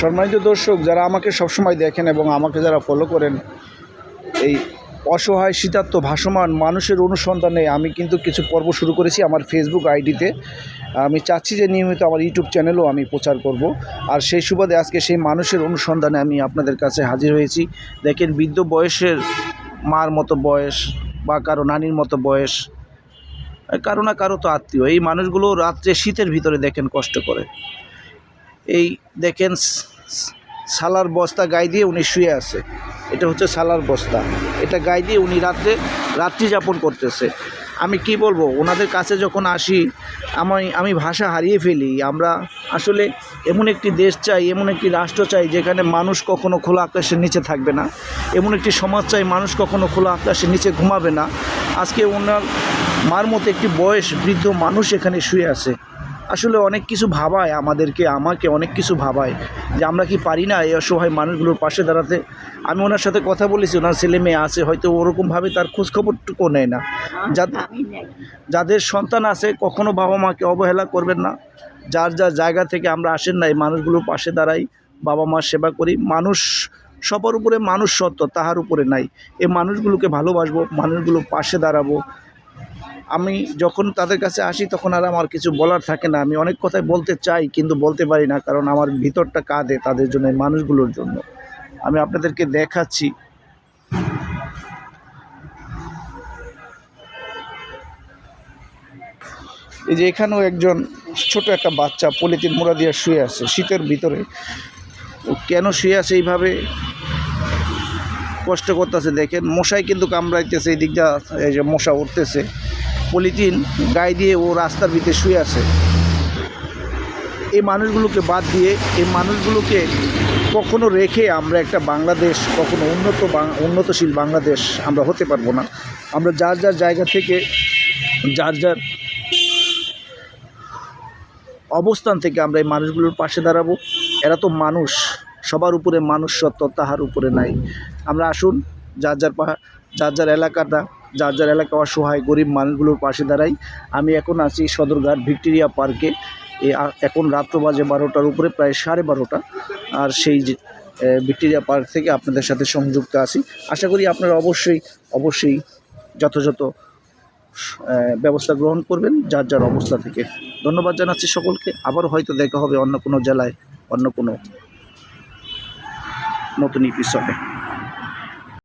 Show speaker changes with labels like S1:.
S1: সম্মানিত দর্শক, যারা আমাকে সবসময় দেখেন এবং আমাকে যারা ফলো করেন, এই অসহায়, শীতার্থ, ভাসমান মানুষের অনুসন্ধানে আমি কিন্তু কিছু পর্ব শুরু করেছি আমার ফেসবুক আইডিতে। আমি চাচ্ছি যে নিয়মিত আমার ইউটিউব চ্যানেলও আমি প্রচার করব। আর সেই সুবাদে আজকে সেই মানুষের অনুসন্ধানে আমি আপনাদের কাছে হাজির হয়েছি। দেখেন, বৃদ্ধ বয়সের মার মতো বয়স বা কারও নানির মতো বয়স, কারও না কারও তো আত্মীয়। এই মানুষগুলো রাত্রে শীতের ভিতরে দেখেন কষ্ট করে। এই দেখেন সালার বস্তা গায়ে দিয়ে উনি শুয়ে আছে। এটা হচ্ছে সালার বস্তা। এটা গায়ে দিয়ে উনি রাত্রে, রাত্রি যাপন করতেছে। আমি কি বলব, ওনাদের কাছে যখন আসি, আমি আমি ভাষা হারিয়ে ফেলি। আমরা আসলে এমন একটি দেশ চাই, এমন একটি রাষ্ট্র চাই, যেখানে মানুষ কখনো খোলা আকাশের নিচে থাকবে না। এমন একটি সমাজ চাই, মানুষ কখনো খোলা আকাশের নিচে ঘুমাবে না। আজকে ওনার মার মতো একটি বয়স বৃদ্ধ মানুষ এখানে শুয়ে আছে। আসলে অনেক কিছু ভাবায় আমাদেরকে আমাকে অনেক কিছু ভাবায় যে আমরা কি পারি না এই অসহায় মানুষগুলোর পাশে দাঁড়াতে। আমি ওনার সাথে কথা বলেছি ওনার ছেলে মেয়ে আছে হয়তো ওরকমভাবে তার খোঁজখবরটুকু নেয় না। যা- যাদের সন্তান আছে কখনো বাবা মাকে অবহেলা করবেন না। যার যার জায়গা থেকে আমরা আসেন না এই মানুষগুলোর পাশে দাঁড়াই বাবা মার সেবা করি। মানুষ সবার উপরে মানুষ সত্য তাহার উপরে নাই। এই মানুষগুলোকে ভালোবাসবো মানুষগুলোর পাশে দাঁড়াবো। আমি যখন তাদের কাছে আসি, তখন আর আমার কিছু বলার থাকে না। আমি অনেক কথাই বলতে চাই, কিন্তু বলতে পারি না, কারণ আমার ভিতরটা কাঁদে তাদের জন্য মানুষগুলোর জন্য। আমি আপনাদেরকে দেখাচ্ছি। এই যে এখানেও একজন ছোট একটা বাচ্চা পলিথিন মোড়া দিয়ে শুয়ে আছে, শীতের ভিতরে। ও কেন শুয়ে আছে এইভাবে? কষ্ট করতেছে, দেখেন, মশাই কিন্তু কামড়াইতেছে, এই দিকটা এই যে মশা উঠতেছে। পলিথিন গায়ে দিয়ে ও রাস্তার ভিতরে শুয়ে আছে। এই মানুষগুলোকে বাদ দিয়ে, এই মানুষগুলোকে কখনো রেখে আমরা একটা বাংলাদেশ, কখনো উন্নত উন্নতশীল বাংলাদেশ আমরা হতে পারব না। আমরা যার যার জায়গা থেকে, যার যার অবস্থান থেকে আমরা এই মানুষগুলোর পাশে দাঁড়াবো। এরা তো মানুষ, সবার উপরে মানুষ সত্য তাহার উপরে নাই। আমরা আসুন, যার যার যার যার এলাকাটা যার যার এলাকা অসহায়, গরিব মানুষগুলোর পাশে দাঁড়াই। আমি এখন আছি সদরঘাট ভিক্টোরিয়া পার্কে। এখন রাত্র বাজে বারোটার উপরে, প্রায় সাড়ে বারোটা। আর সেই যে ভিক্টোরিয়া পার্ক থেকে আপনাদের সাথে সংযুক্ত আছি। আশা করি আপনারা অবশ্যই অবশ্যই যথাযথ ব্যবস্থা গ্রহণ করবেন, যার যার অবস্থা থেকে। ধন্যবাদ জানাচ্ছি সকলকে। আবার হয়তো দেখা হবে অন্য কোনো জেলায়, অন্য কোনো নতুন এপিসোডে